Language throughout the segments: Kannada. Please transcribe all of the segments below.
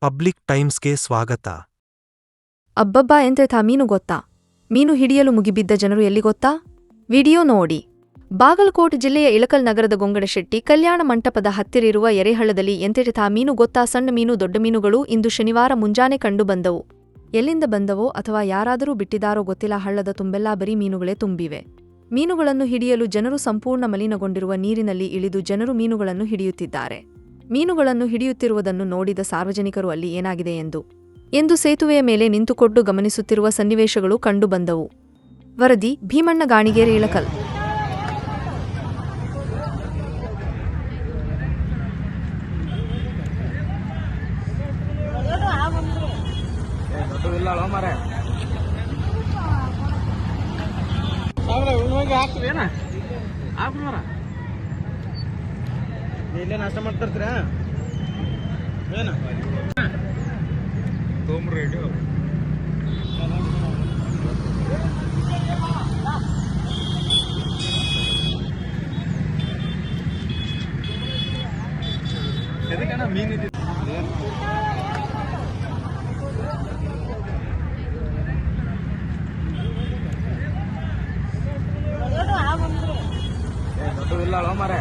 ಪಬ್ಲಿಕ್ ಟೈಮ್ಸ್ಗೆ ಸ್ವಾಗತ. ಅಬ್ಬಬ್ಬಾ ಎಂತೆಥ ಮೀನು ಗೊತ್ತಾ? ಮೀನು ಹಿಡಿಯಲು ಮುಗಿಬಿದ್ದ ಜನರು ಎಲ್ಲಿ ಗೊತ್ತಾ? ವಿಡಿಯೋ ನೋಡಿ. ಬಾಗಲಕೋಟ್ ಜಿಲ್ಲೆಯ ಇಳಕಲ್ ನಗರದ ಗೊಂಗಡಶೆಟ್ಟಿ ಕಲ್ಯಾಣ ಮಂಟಪದ ಹತ್ತಿರಿರುವ ಎರೆಹಳ್ಳದಲ್ಲಿ ಎಂತೆಥ ಮೀನು ಗೊತ್ತಾ? ಸಣ್ಣ ಮೀನು, ದೊಡ್ಡ ಮೀನುಗಳು ಇಂದು ಶನಿವಾರ ಮುಂಜಾನೆ ಕಂಡು ಬಂದವು. ಎಲ್ಲಿಂದ ಬಂದವೋ ಅಥವಾ ಯಾರಾದರೂ ಬಿಟ್ಟಿದಾರೋ ಗೊತ್ತಿಲ್ಲ. ಹಳ್ಳದ ತುಂಬೆಲ್ಲಾ ಬರೀ ಮೀನುಗಳೇ ತುಂಬಿವೆ. ಮೀನುಗಳನ್ನು ಹಿಡಿಯಲು ಜನರು ಸಂಪೂರ್ಣ ಮಲಿನಗೊಂಡಿರುವ ನೀರಿನಲ್ಲಿ ಇಳಿದು ಜನರು ಮೀನುಗಳನ್ನು ಹಿಡಿಯುತ್ತಿದ್ದಾರೆ. ಮೀನುಗಳನ್ನು ಹಿಡಿಯುತ್ತಿರುವುದನ್ನು ನೋಡಿದ ಸಾರ್ವಜನಿಕರು ಅಲ್ಲಿ ಏನಾಗಿದೆ ಎಂದು. ಎಂದು ಸೇತುವೆಯ ಮೇಲೆ ನಿಂತುಕೊಂಡು ಗಮನಿಸುತ್ತಿರುವ ಸನ್ನಿವೇಶಗಳು ಕಂಡುಬಂದವು ವರದಿ, ಭೀಮಣ್ಣ ಗಾಣಿಗೇರಿ ಇಳಕಲ್. ಇಲ್ಲೇ ನಾಷ್ಟ ಮಾಡ್ತಿರ್ತೀರ? ಏನು? ತೊಂಬ್ರಿ ಎದಕ್ಕಣ್ಣ ಮೀನು ದೊಡ್ಡದಿಲ್ಲ ಮರ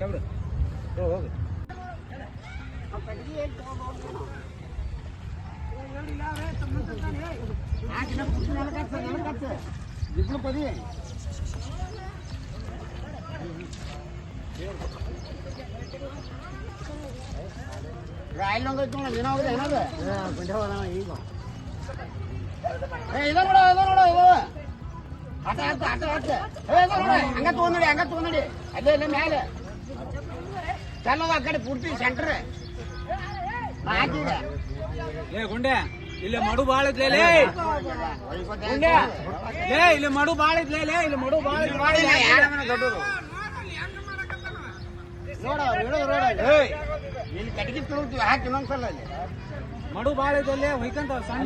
ಕಬ್ರು ಹೋಗು ಪದಿ ರಾಯಲ್ ನಂಗೆ ಐತೆ ನೋಡ ದಿನ ಹೋಗಿದೆ ಏನದು ಗುಂಡೆ ಹೋದ ಈಗ ಆಟ ಆಟ ಆಟ ಆಡ್ತ. ಹಂಗ ತಗೊಂಡಿ ಹಂಗ ತಗೊಂಡಿ ಅಲ್ಲೇ ಇಲ್ಲ ಮ್ಯಾಲೆ. ಚಲೋದ ಆ ಕಡೆ ಪೂರ್ತಿ ಸೆಂಟ್ರ್ ಹಾಕಿದೆ ಲೇ ಗುಂಡೆ ಇಲ್ಲಿ ಮಡು ಬಾಳ ಇದ್ಲೇ ಲೇ. ಗುಂಡೆ ಲೇ ಇಲ್ಲಿ ಮಡು ಬಾಳ ಇದ್ಲೇ ಲೇ ಇಲ್ಲಿ ಮಡು ಬಾಳ ದೊಡ್ಡದು? ನೋಡ ಹೇಳೋದು ರೋಡ ಇಲ್ಲಿ ಕಟ್ಟಿಗೆ ತುಳುತ್ತೀವಿ ಹಾಕಿ ಇನ್ನೊಂದ್ಸಲ ಅಲ್ಲಿ. ಮಡು ಬಾಳ ಇದ್ದಲ್ಲೇ ಹೊಯ್ಕಂತ ಸಣ್ಣ